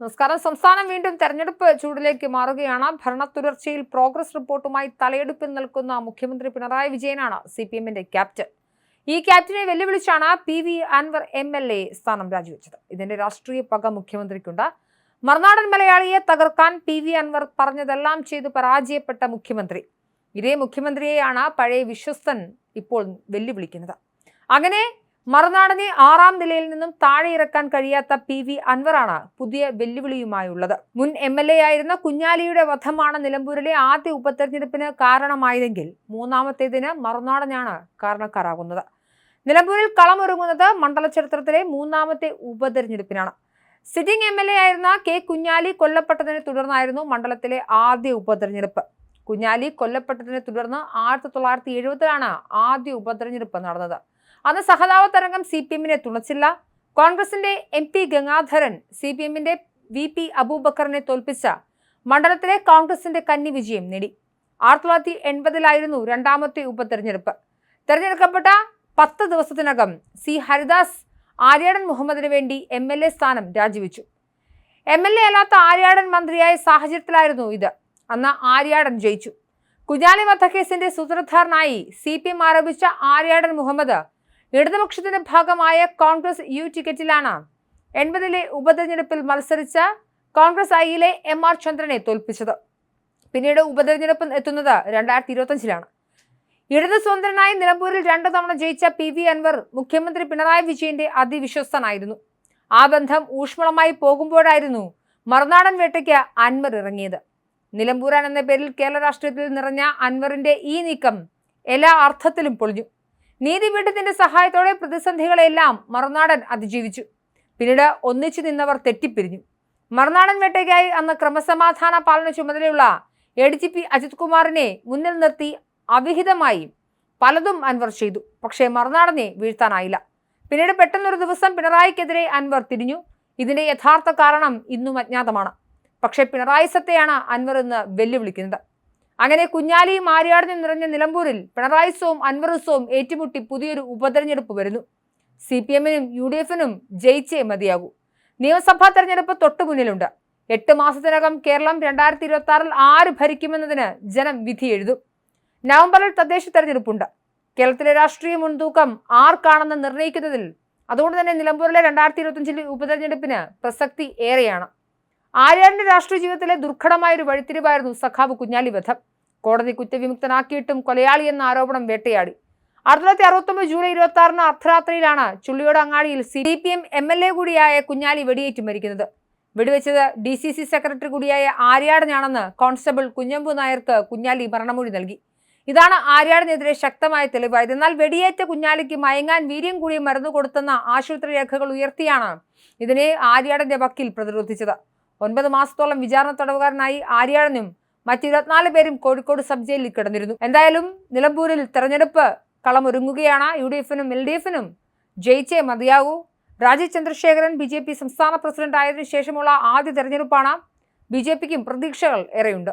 നമസ്കാരം. സംസ്ഥാനം വീണ്ടും തെരഞ്ഞെടുപ്പ് ചൂടിലേക്ക് മാറുകയാണ്. ഭരണ തുടർച്ചയിൽ പ്രോഗ്രസ് റിപ്പോർട്ടുമായി തലയെടുപ്പിൽ നിൽക്കുന്ന മുഖ്യമന്ത്രി പിണറായി വിജയനാണ് സി പി എമ്മിന്റെ ക്യാപ്റ്റൻ. ഈ ക്യാപ്റ്റനെ വെല്ലുവിളിച്ചാണ് P V Anvar M L A സ്ഥാനം രാജിവെച്ചത്. ഇതിന്റെ രാഷ്ട്രീയ പക മുഖ്യമന്ത്രിക്കുണ്ട്. മറുനാടൻ മലയാളിയെ തകർക്കാൻ പി വി അൻവർ പറഞ്ഞതെല്ലാം ചെയ്ത് പരാജയപ്പെട്ട മുഖ്യമന്ത്രി. ഇതേ മുഖ്യമന്ത്രിയെയാണ് പഴയ വിശ്വസ്തൻ ഇപ്പോൾ വെല്ലുവിളിക്കുന്നത്. അങ്ങനെ മറുനാടനെ ആറാം നിലയിൽ നിന്നും താഴെ ഇറക്കാൻ കഴിയാത്ത പി വി അൻവറാണ് പുതിയ വെല്ലുവിളിയുമായുള്ളത്. മുൻ എം എൽ എ ആയിരുന്ന കുഞ്ഞാലിയുടെ വധമാണ് നിലമ്പൂരിലെ ആദ്യ ഉപതെരഞ്ഞെടുപ്പിന് കാരണമായതെങ്കിൽ മൂന്നാമത്തേതിന് മറുനാടനാണ് കാരണക്കാരാകുന്നത്. നിലമ്പൂരിൽ കളമൊരുങ്ങുന്നത് മണ്ഡല ചരിത്രത്തിലെ മൂന്നാമത്തെ ഉപതെരഞ്ഞെടുപ്പിനാണ്. സിറ്റിംഗ് എം എൽ എ ആയിരുന്ന കെ കുഞ്ഞാലി കൊല്ലപ്പെട്ടതിനെ തുടർന്നായിരുന്നു മണ്ഡലത്തിലെ ആദ്യ ഉപതെരഞ്ഞെടുപ്പ്. കുഞ്ഞാലി കൊല്ലപ്പെട്ടതിനെ തുടർന്ന് ആയിരത്തി തൊള്ളായിരത്തി എഴുപതിലാണ് ആദ്യ ഉപതെരഞ്ഞെടുപ്പ് നടന്നത്. അന്ന് സഹതാപ തരംഗം സി പി എമ്മിനെ തുണച്ചില്ല കോൺഗ്രസിന്റെ M P Gangadharan C P എമ്മിന്റെ വി പി അബൂബക്കറിനെ തോൽപ്പിച്ച മണ്ഡലത്തിലെ കോൺഗ്രസിന്റെ കന്നി വിജയം നേടി. ആയിരത്തി തൊള്ളായിരത്തി എൺപതിലായിരുന്നു രണ്ടാമത്തെ ഉപതെരഞ്ഞെടുപ്പ്. തെരഞ്ഞെടുക്കപ്പെട്ട പത്ത് ദിവസത്തിനകം സി ഹരിദാസ് ആര്യാടൻ മുഹമ്മദിന് വേണ്ടി എം എൽ എ സ്ഥാനം രാജിവെച്ചു. എം എൽ എ അല്ലാത്ത ആര്യാടൻ മന്ത്രിയായ സാഹചര്യത്തിലായിരുന്നു ഇത്. അന്ന് ആര്യാടൻ ജയിച്ചു. കുഞ്ഞാലി വധക്കേസിന്റെ സൂത്രധാരനായി സി പി എം ആരോപിച്ച ആര്യാടൻ മുഹമ്മദ് ഇടതുപക്ഷത്തിന്റെ ഭാഗമായ കോൺഗ്രസ് യു ടിക്കറ്റിലാണ് എൺപതിലെ ഉപതെരഞ്ഞെടുപ്പിൽ മത്സരിച്ച കോൺഗ്രസ് ഐയിലെ എം ആർ ചന്ദ്രനെ തോൽപ്പിച്ചത്. പിന്നീട് ഉപതെരഞ്ഞെടുപ്പ് എത്തുന്നത് രണ്ടായിരത്തി ഇരുപത്തഞ്ചിലാണ് ഇടതു സ്വതന്ത്രനായി നിലമ്പൂരിൽ രണ്ടു തവണ ജയിച്ച പി വി അൻവർ മുഖ്യമന്ത്രി പിണറായി വിജയന്റെ അതിവിശ്വസ്തനായിരുന്നു. ആ ബന്ധം ഊഷ്മളമായി പോകുമ്പോഴായിരുന്നു മറുനാടൻ വേട്ടയ്ക്ക് അൻവർ ഇറങ്ങിയത്. നിലമ്പൂരാൻ എന്ന പേരിൽ കേരള രാഷ്ട്രീയത്തിൽ നിറഞ്ഞ അൻവറിന്റെ ഈ നീക്കം എല്ലാ അർത്ഥത്തിലും പൊളിഞ്ഞു. നീതിപീഠത്തിന്റെ സഹായത്തോടെ പ്രതിസന്ധികളെല്ലാം മറുനാടൻ അതിജീവിച്ചു. പിന്നീട് ഒന്നിച്ചു നിന്നവർ തെറ്റിപ്പിരിഞ്ഞു. മറുനാടൻ വേട്ടയ്ക്കായി അന്ന് ക്രമസമാധാന പാലന ചുമതലയുള്ള A D G P Ajith കുമാറിനെ മുന്നിൽ നിർത്തി അവിഹിതമായി പലതും അൻവർ ചെയ്തു. പക്ഷേ മറുനാടനെ വീഴ്ത്താനായില്ല. പിന്നീട് പെട്ടെന്നൊരു ദിവസം പിണറായിക്കെതിരെ അൻവർ തിരിഞ്ഞു. ഇതിന്റെ യഥാർത്ഥ കാരണം ഇന്നും അജ്ഞാതമാണ്. പക്ഷേ പിണറായി സത്തെയാണ് അൻവർ ഇന്ന് വെല്ലുവിളിക്കുന്നത്. അങ്ങനെ കുഞ്ഞാലിയും ആര്യാടനും നിറഞ്ഞ നിലമ്പൂരിൽ പിണറായി സോം അൻവറുസോം ഏറ്റുമുട്ടി പുതിയൊരു ഉപതെരഞ്ഞെടുപ്പ് വരുന്നു. സി പി എമ്മിനും യു ഡി എഫിനും ജയിച്ചേ മതിയാകൂ. നിയമസഭാ തെരഞ്ഞെടുപ്പ് തൊട്ടു മുന്നിലുണ്ട്. എട്ട് മാസത്തിനകം കേരളം രണ്ടായിരത്തി ഇരുപത്തി ആറിൽ ആര് ഭരിക്കുമെന്നതിന് ജനം വിധി എഴുതും. നവംബറിൽ തദ്ദേശ തെരഞ്ഞെടുപ്പുണ്ട്. കേരളത്തിലെ രാഷ്ട്രീയ മുൻതൂക്കം ആർക്കാണെന്ന് നിർണയിക്കുന്നതിൽ അതുകൊണ്ട് തന്നെ നിലമ്പൂരിലെ രണ്ടായിരത്തി ഇരുപത്തിയഞ്ചിലെ ഉപതെരഞ്ഞെടുപ്പിന് പ്രസക്തി ഏറെയാണ്. ആര്യാടിന്റെ രാഷ്ട്രീയ ജീവിതത്തിലെ ദുർഘടമായ ഒരു വഴിത്തിരിവായിരുന്നു സഖാവ് കുഞ്ഞാലി വധം. കോടതി കുറ്റവിമുക്തനാക്കിയിട്ടും കൊലയാളി എന്ന ആരോപണം വേട്ടയാടി. ആയിരത്തി തൊള്ളായിരത്തി അറുപത്തൊമ്പത് ജൂലൈ ഇരുപത്തി ആറിന് അർദ്ധരാത്രിയിലാണ് ചുള്ളിയോട് അങ്ങാടിയിൽ C D P M M L A കൂടിയായ കുഞ്ഞാലി വെടിയേറ്റ് മരിക്കുന്നത്. വെടിവെച്ചത് ഡി സി സി സെക്രട്ടറി കൂടിയായ ആര്യാടനാണെന്ന് കോൺസ്റ്റബിൾ കുഞ്ഞമ്പു നായർക്ക് കുഞ്ഞാലി മരണമൊഴി നൽകി. ഇതാണ് ആര്യാടനെതിരെ ശക്തമായ തെളിവായത് എന്നാൽ വെടിയേറ്റ കുഞ്ഞാലിക്ക് മയങ്ങാൻ വീര്യം കൂടി മരുന്ന് കൊടുത്തെന്ന ആശുപത്രി രേഖകൾ ഉയർത്തിയാണ് ഇതിനെ ആര്യാടന്റെ വക്കീൽ പ്രതിരോധിച്ചത്. ഒൻപത് മാസത്തോളം വിചാരണ തടവുകാരനായി ആര്യാടനും മറ്റ് ഇരുപത്തിനാല് പേരും കോഴിക്കോട് സബ് ജയിലിൽ കിടന്നിരുന്നു. എന്തായാലും നിലമ്പൂരിൽ തെരഞ്ഞെടുപ്പ് കളമൊരുങ്ങുകയാണ്. യു ഡി എഫിനും എൽ ഡി എഫിനും ജയിച്ചേ മതിയാകൂ. Rajeev Chandrasekharan B J P സംസ്ഥാന പ്രസിഡന്റ് ആയതിനു ശേഷമുള്ള ആദ്യ തെരഞ്ഞെടുപ്പാണ്. ബി ജെ പിക്കും പ്രതീക്ഷകൾ ഏറെയുണ്ട്.